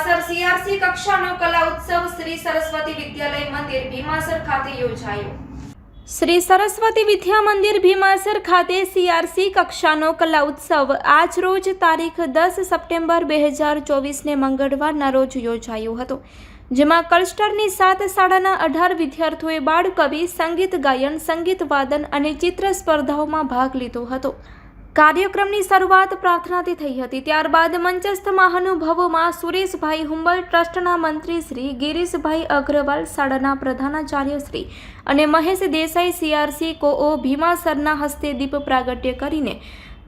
CRC કક્ષાનો કલા ઉત્સવ શ્રી સરસ્વતી વિદ્યાલય મંદિર ભીમાસર ખાતે યોજાયો. શ્રી સરસ્વતી વિદ્યા મંદિર ભીમાસર ખાતે સીઆરસી કક્ષાનો કલા ઉત્સવ આજ રોજ તારીખ દસ સપ્ટેમ્બર બે હજાર ચોવીસને મંગળવારના રોજ યોજાયો હતો, જેમાં કલસ્ટરની સાત શાળાના અઢાર વિદ્યાર્થીઓએ બાળ કવિ સંગીત ગાયન, સંગીત વાદન અને ચિત્ર સ્પર્ધાઓમાં ભાગ લીધો હતો. કાર્યક્રમની શરૂઆત પ્રાર્થનાથી થઈ હતી. ત્યારબાદ મંચસ્થ મહાનુભાવોમાં સુરેશભાઈ હુંબલ, ટ્રસ્ટના મંત્રી શ્રી ગિરીશભાઈ અગ્રવાલ, શાળાના પ્રધાનાચાર્ય શ્રી અને મહેશ દેસાઈ, સીઆરસી, કોઓ ભીમાસરના હસ્તે દીપ પ્રાગટ્ય કરીને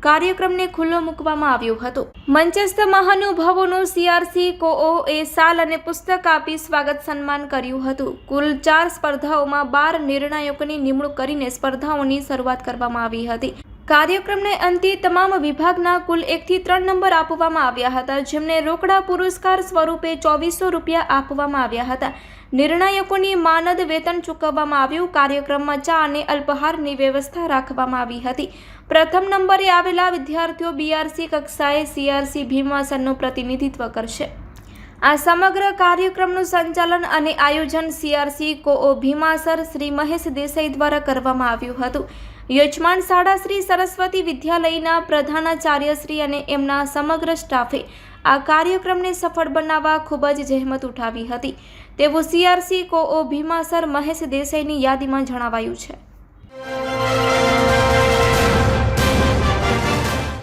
કાર્યક્રમને ખુલ્લો મૂકવામાં આવ્યો હતો. મંચસ્થ મહાનુભાવોનું સીઆરસી, કોઓ એ સાલ અને પુસ્તક આપી સ્વાગત સન્માન કર્યું હતું. કુલ ચાર સ્પર્ધાઓમાં બાર નિર્ણાયકોની નિમણૂક કરીને સ્પર્ધાઓની શરૂઆત કરવામાં આવી હતી. કાર્યક્રમને અંતે તમામ વિભાગના કુલ એકથી ત્રણ નંબર આપવામાં આવ્યા હતા, જેમને રોકડા પુરસ્કાર સ્વરૂપે ચોવીસો રૂપિયા આપવામાં આવ્યા હતા. નિર્ણાયકોની માનદ વેતન ચૂકવવામાં આવ્યું, કાર્યક્રમમાં ચા અને અલ્પહારની વ્યવસ્થા રાખવામાં આવી હતી. પ્રથમ નંબરે આવેલા વિદ્યાર્થીઓ બીઆરસી કક્ષાએ સીઆરસી ભીમાસનનું પ્રતિનિધિત્વ કરશે. આ સમગ્ર કાર્યક્રમનું સંચાલન અને આયોજન સીઆરસી કોઓ ભીમાસર શ્રી મહેશ દેસાઈ દ્વારા કરવામાં આવ્યું હતું. યજમાન શાળા શ્રી સરસ્વતી વિદ્યાલયના પ્રધાનાચાર્ય શ્રી અને એમના સમગ્ર સ્ટાફે આ કાર્યક્રમને સફળ બનાવવા ખૂબ જ જહેમત ઉઠાવી હતી. તેવું સીઆરસી કોઓ ભીમાસર મહેશ દેસાઈની યાદીમાં જણાવાયું છે.